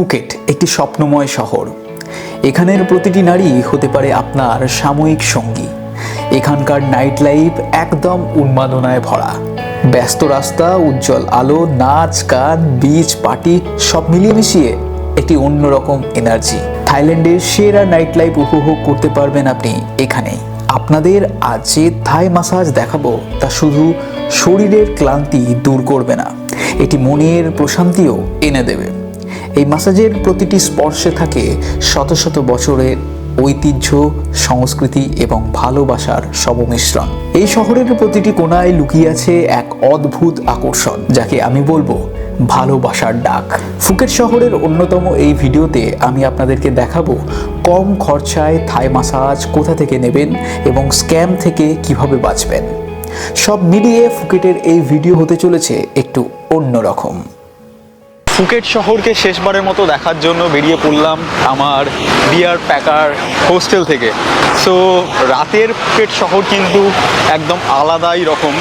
Phuket, একটি স্বপ্নময় শহর। এখানের প্রতিটি নারী হতে পারে আপনার সাময়িক সঙ্গী। এখানকার নাইট লাইফ একদম উন্মাদনায় ভরা। ব্যস্ত রাস্তা, উজ্জ্বল আলো, নাচ, গান বিচ পার্টি সব মিলিয়ে মিশিয়ে একটি অন্যরকম এনার্জি থাইল্যান্ডের সেরা নাইট লাইফ উপভোগ করতে পারবেন আপনি এখানেই। আপনাদের আজ যে থাই মাসাজ দেখাবো, তা শুধু শরীরের ক্লান্তি দূর করবে না। এটি মনের প্রশান্তিও এনে দেবে। এই মাসাজের প্রতিটি স্পর্শে থাকে শত শত বছরের ঐতিহ্য, সংস্কৃতি এবং ভালোবাসার সমমিশ্রণ। এই শহরের প্রতিটি কোনায় লুকিয়ে আছে এক অদ্ভুত আকর্ষণ, যাকে আমি বলব ভালোবাসার ডাক। ফুকেট শহরের অন্যতম এই ভিডিওতে আমি আপনাদেরকে দেখাবো কম খরচায় থাই মাসাজ কোথা থেকে নেবেন এবং স্ক্যাম থেকে কীভাবে বাঁচবেন। সব মিলিয়ে ফুকেটের এই ভিডিও হতে চলেছে একটু অন্যরকম। ফুকেট শহরকে শেষবারের মতো দেখার জন্য বেরিয়ে পড়লাম আমার বিয়ার প্যাকার হোস্টেল থেকে। সো রাতের ফুকেট শহর কিন্তু একদম আলাদাই রকম।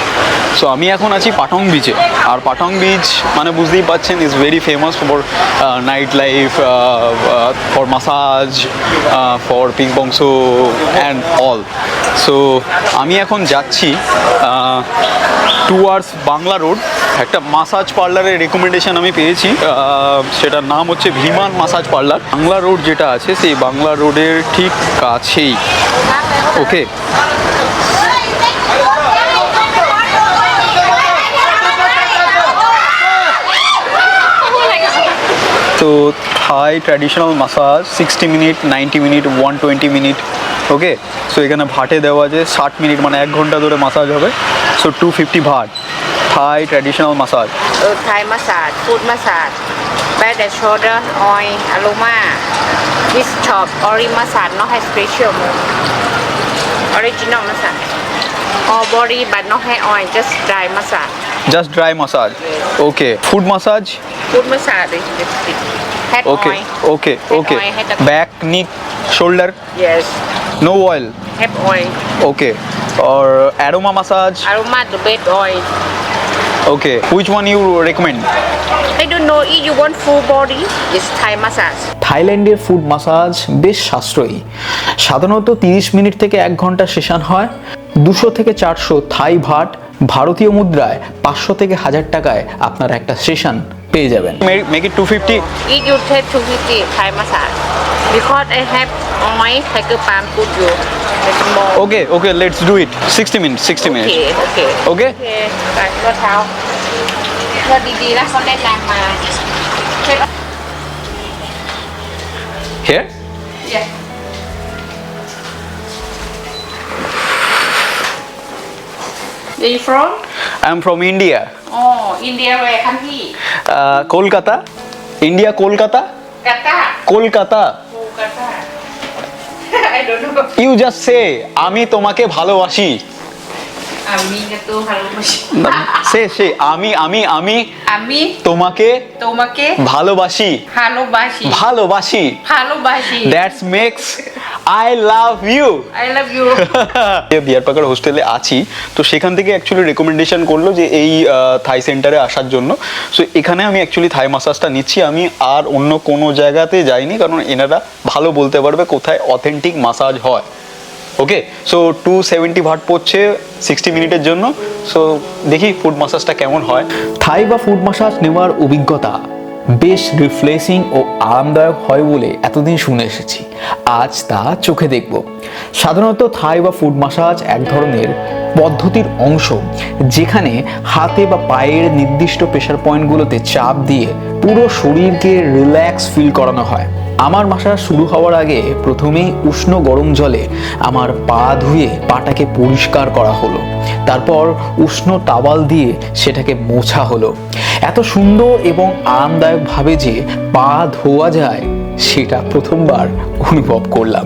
সো আমি এখন আছি পাটং বিচে আর পাটং বিচ মানে বুঝতেই পাচ্ছেন is very famous for night life for massage for ping pong show and all so আমি এখন যাচ্ছি টুয়ার্ডস বাংলা রোড একটা মাসাজ পার্লারের রেকমেন্ডেশন আমি পেয়েছি। সেটার নাম হচ্ছে ভিমান মাসাজ পার্লার বাংলা রোড যেটা আছে, সেই বাংলা রোডের ঠিক কাছেই। ওকে তো Thai traditional massage sixty minute ninety minute one twenty minute okay so এখানে ভাটে দেওয়া আছে, ষাট মিনিট মানে এক ঘণ্টা ধরে মাসাজ হবে। So 250 baht. Thai traditional massage. Uh, Thai massage, foot massage, back and shoulder oil, aroma. This shop, only massage, not have special move. Original massage. All body but not have oil, just dry massage. Just dry massage. Yes. Okay. Foot massage? Foot massage is Head okay. oil. Okay, head okay. Oil, back, neck, shoulder? Yes. No oil? Head oil. ওকে और aroma massage Aroma the bed oil. okay which one you recommend I don't know if you want full body, it's Thai massage. থাইল্যান্ডের food massage বেশ সাশ্রয়ী সাধারণত তিরিশ minute থেকে এক ঘণ্টা session হয় দুশো থেকে চারশো থাই ভাট ভারতীয় মুদ্রায় পাঁচশো থেকে হাজার টাকায় আপনারা একটা সেশন পেয়ে যাবেন it 250 If you take 250 Thai massage, because I have okay থাকে পাম করবো okay okay let's do it 60 minute 60 minutes, okay okay, okay Okay, খাও দিদি না Here? Yeah. Where you from? I'm from India. Oh, India where country? Uh, Kolkata. India, Kolkata. Kata. Kolkata. You just say আমি তোমাকে ভালোবাসি। সে সে আমি আমি আমি আমি তোমাকে তোমাকে ভালোবাসি। ভালোবাসি। ভালোবাসি। ভালোবাসি। That's makes I love you I love you beer packer হোস্টেলে আছি। তো সেখান থেকে অ্যাকচুয়ালি রেকমেন্ডেশন করল যে এই থাই সেন্টারে আসার জন্য। সো এখানে আমি অ্যাকচুয়ালি থাই মাসাজটা নিচ্ছি। আমি আর অন্য কোনো জায়গাতে যাইনি কারণ এনারা ভালো বলতে পারবে কোথায় অথেন্টিক মাসাজ হয়। Okay so two seventy VAT পড়ছে সিক্সটি মিনিটের জন্য। সো দেখি ফুড মাসাজটা কেমন হয়। থাই বা ফুড মাসাজ নেওয়ার অভিজ্ঞতা বেশ রিফ্রেশিং ও আরামদায়ক হয় বলে এতদিন শুনে এসেছি। আজ তা চোখে দেখব। সাধারণত থাই বা ফুড মাসাজ এক ধরনের পদ্ধতির অংশ, যেখানে হাতে বা পায়ের নির্দিষ্ট প্রেশার পয়েন্টগুলোতে চাপ দিয়ে পুরো শরীরকে রিল্যাক্স ফিল করানো হয়। আমার মাসা শুরু হওয়ার আগে প্রথমেই উষ্ণ গরম জলে আমার পা ধুয়ে পাটাকে পরিষ্কার করা হলো। তারপর উষ্ণ টাওয়াল দিয়ে সেটাকে মোছা হলো। এত সুন্দর এবং আরামদায়কভাবে যে পা ধোয়া যায়, সেটা প্রথমবার অনুভব করলাম।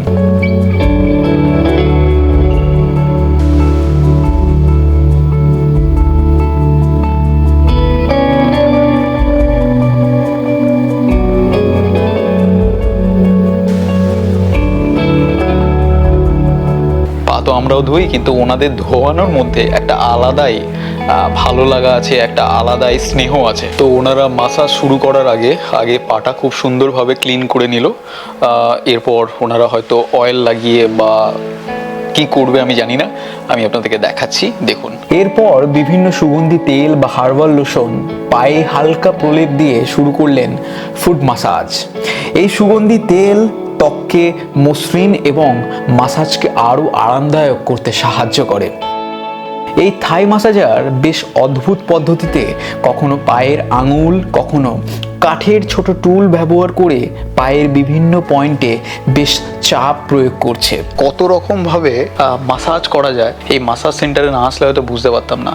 আমরাও ধুই, কিন্তু ওনাদের ধোয়ানোর মধ্যে একটা আলাদাই ভালো লাগা আছে, একটা আলাদাই স্নেহ আছে। তো ওনারা মাসাজ শুরু করার আগে আগে পাটা খুব সুন্দরভাবে ক্লিন করে নিল। এরপর ওনারা হয়তো অয়েল লাগিয়ে বা কি করবে আমি জানি না, আমি আপনাদেরকে দেখাচ্ছি, দেখুন। এরপর বিভিন্ন সুগন্ধি তেল বা হার্বাল লোশন পায়ে হালকা প্রলেপ দিয়ে শুরু করলেন ফুড মাসাজ এই সুগন্ধি তেল ত্বককে মসৃণ এবং মাসাজকে আরও আরামদায়ক করতে সাহায্য করে। এই থাই মাসাজার বেশ অদ্ভুত পদ্ধতিতে কখনো পায়ের আঙুল, কখনো কাঠের ছোট টুল ব্যবহার করে পায়ের বিভিন্ন পয়েন্টে বেশ চাপ প্রয়োগ করছে। কত রকমভাবে মাসাজ করা যায়, এই মাসাজ সেন্টারে না আসলে হয়তো বুঝতে পারতাম না।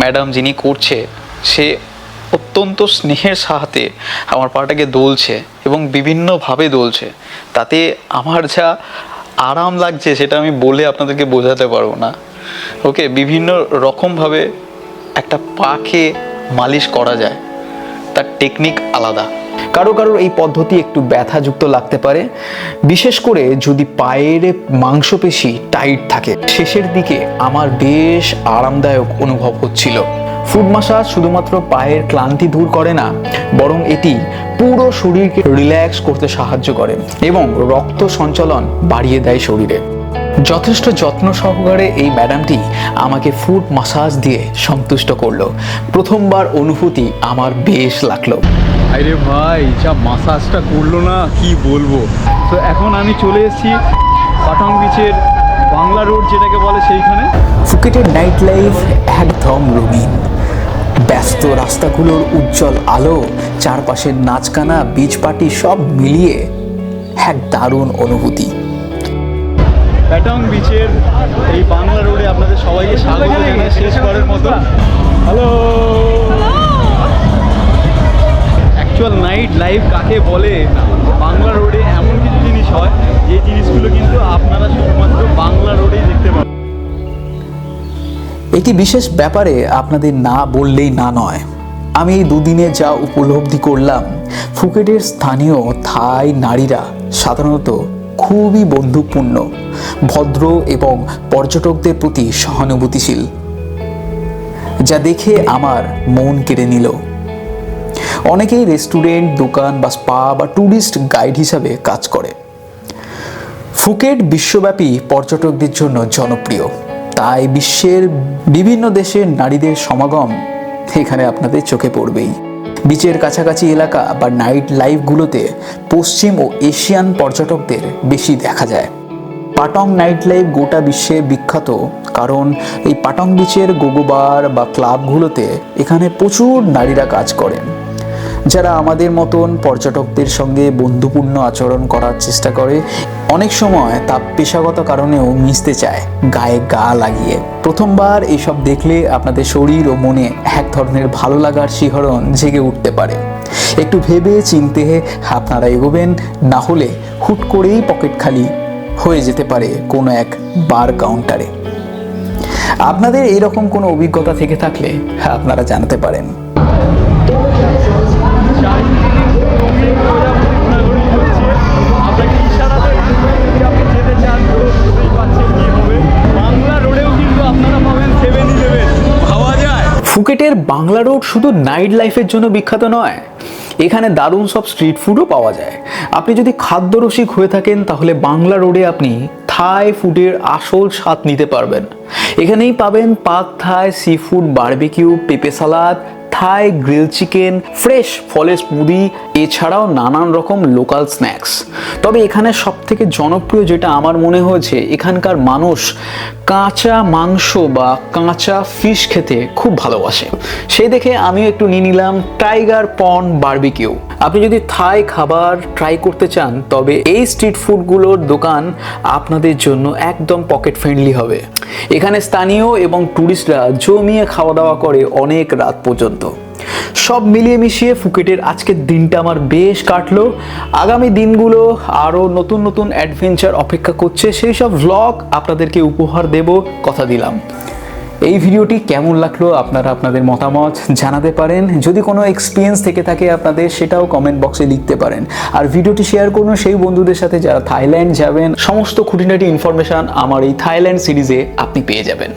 ম্যাডাম যিনি করছে, সে অত্যন্ত স্নেহের সাথে আমার পাটাকে দোলছে এবং বিভিন্নভাবে দোলছে। তাতে আমার যা আরাম লাগছে সেটা আমি বলে আপনাদেরকে বোঝাতে পারব না। ওকে, বিভিন্ন রকমভাবে একটা পাকে মালিশ করা যায়। তার টেকনিক আলাদা। কারও কারোর এই পদ্ধতি একটু ব্যথাযুক্ত লাগতে পারে। বিশেষ করে যদি পায়ের মাংসপেশি টাইট থাকে, শেষের দিকে আমার বেশ আরামদায়ক অনুভব হচ্ছিল। ফুড মাসাজ শুধুমাত্র পায়ের ক্লান্তি দূর করে না বরং এটি পুরো শরীরকে রিল্যাক্স করতে সাহায্য করে এবং রক্ত সঞ্চালন বাড়িয়ে দেয় শরীরে। যথেষ্ট যত্ন সহকারে এই ম্যাডামটি আমাকে ফুড মাসাজ দিয়ে সন্তুষ্ট করল। প্রথমবার অনুভূতি আমার বেশ লাগল। আরে ভাই যা মাসাজটা করল না কি বলব? তো এখন আমি চলে এসেছি পাটং বিচের বাংলা রোড যেটাকে বলে সেইখানে। ফুকেটের নাইট লাইফ একদম রঙিন। ব্যস্ত রাস্তাগুলোর উজ্জ্বল আলো, চারপাশের নাচকানা বিচ পার্টি সব মিলিয়ে এক দারুণ অনুভূতি। প্যাটং বিচের এই বাংলা রোডে আপনাদের সবাইকে স্বাগত জানাই শেষবারের মতো। হ্যালো! অ্যাকচুয়াল নাইট লাইফ কাকে বলে? বাংলা রোডে এমন কিছু জিনিস হয়, যে জিনিসগুলো কিন্তু আপনারা শুধুমাত্র বাংলা রোডেই দেখতে পাবেন। একটি বিশেষ ব্যাপারে আপনাদের না বললেই না নয়। আমি এই দুদিনে যা উপলব্ধি করলাম, ফুকেটের স্থানীয় থাই নারীরা সাধারণত খুবই বন্ধুপূর্ণ, ভদ্র এবং পর্যটকদের প্রতি সহানুভূতিশীল, যা দেখে আমার মন কেড়ে নিল। অনেকেই রেস্টুরেন্ট, দোকান বা স্পা বা ট্যুরিস্ট গাইড হিসাবে কাজ করে। ফুকেট বিশ্বব্যাপী পর্যটকদের জন্য জনপ্রিয়। তাই বিশ্বের বিভিন্ন দেশের নারীদের সমাগম এখানে আপনাদের চোখে পড়বেই। বিচের কাছাকাছি এলাকা বা নাইট লাইফগুলোতে পশ্চিম ও এশিয়ান পর্যটকদের বেশি দেখা যায়। পাটং নাইট লাইফ গোটা বিশ্বে বিখ্যাত, কারণ এই পাটং বিচের গোগোবার বা ক্লাবগুলোতে এখানে প্রচুর নারীরা কাজ করেন। যারা আমাদের মতন পর্যটকদের সঙ্গে বন্ধুপূর্ণ আচরণ করার চেষ্টা করে, অনেক সময় তা পেশাগত কারণেও মিশতে চায়, গায়ে গা লাগিয়ে। প্রথমবার এইসব দেখলে আপনাদের শরীর ও মনে এক ধরনের ভালো লাগার শিহরণ জেগে উঠতে পারে। একটু ভেবে চিনতে আপনারা এগোবেন, না হলে হুট করেই পকেট খালি হয়ে যেতে পারে কোনো এক বার কাউন্টারে। আপনাদের এইরকম কোনো অভিজ্ঞতা থেকে থাকলে আপনারা জানাতে পারেন। ফুকেটের বাংলা রোড শুধু নাইট লাইফের জন্য বিখ্যাত নয়, এখানে দারুণ সব স্ট্রিট ফুডও পাওয়া যায়। আপনি যদি খাদ্যরসিক হয়ে থাকেন, তাহলে বাংলা রোডে আপনি থাই ফুডের আসল স্বাদ নিতে পারবেন। এখানেই পাবেন পাক থাই, সি ফুড, বার্বিকিউ, পেঁপে salad Thai grill chicken, fresh ফলের স্মুদি, এছাড়াও নানান রকম লোকাল স্ন্যাক্স। তবে এখানে সব থেকে জনপ্রিয় যেটা আমার মনে হয়েছে, এখানকার মানুষ কাঁচা মাংস বা কাঁচা ফিশ খেতে খুব ভালোবাসে। সেই দেখে আমিও একটু নিয়ে নিলাম টাইগার পন বার্বিকিউ। আপনি যদি থাই খাবার ট্রাই করতে চান, তবে এই স্ট্রিট ফুডগুলোর দোকান আপনাদের জন্য একদম পকেট ফ্রেন্ডলি হবে। এখানে স্থানীয় এবং ট্যুরিস্টরা জমিয়ে খাওয়া দাওয়া করে অনেক রাত পর্যন্ত। সব মিলিয়ে মিশিয়ে ফুকেটের আজকের দিনটা আমার বেশ কাটলো। আগামী দিনগুলো আরও নতুন নতুন অ্যাডভেঞ্চার অপেক্ষা করছে। সেই সব ভ্লগ আপনাদেরকে উপহার দেব, কথা দিলাম। এই ভিডিওটি কেমন লাগল আপনারা আপনাদের মতামত জানাতে পারেন। যদি কোনো এক্সপিরিয়েন্স থেকে থাকে আপনাদের, সেটাও কমেন্ট বক্সে লিখতে পারেন। আর ভিডিওটি শেয়ার করুন সেই বন্ধুদের সাথে যারা থাইল্যান্ড যাবেন। সমস্ত খুঁটিনাটি ইনফরমেশন আমার এই থাইল্যান্ড সিরিজে আপনি পেয়ে যাবেন।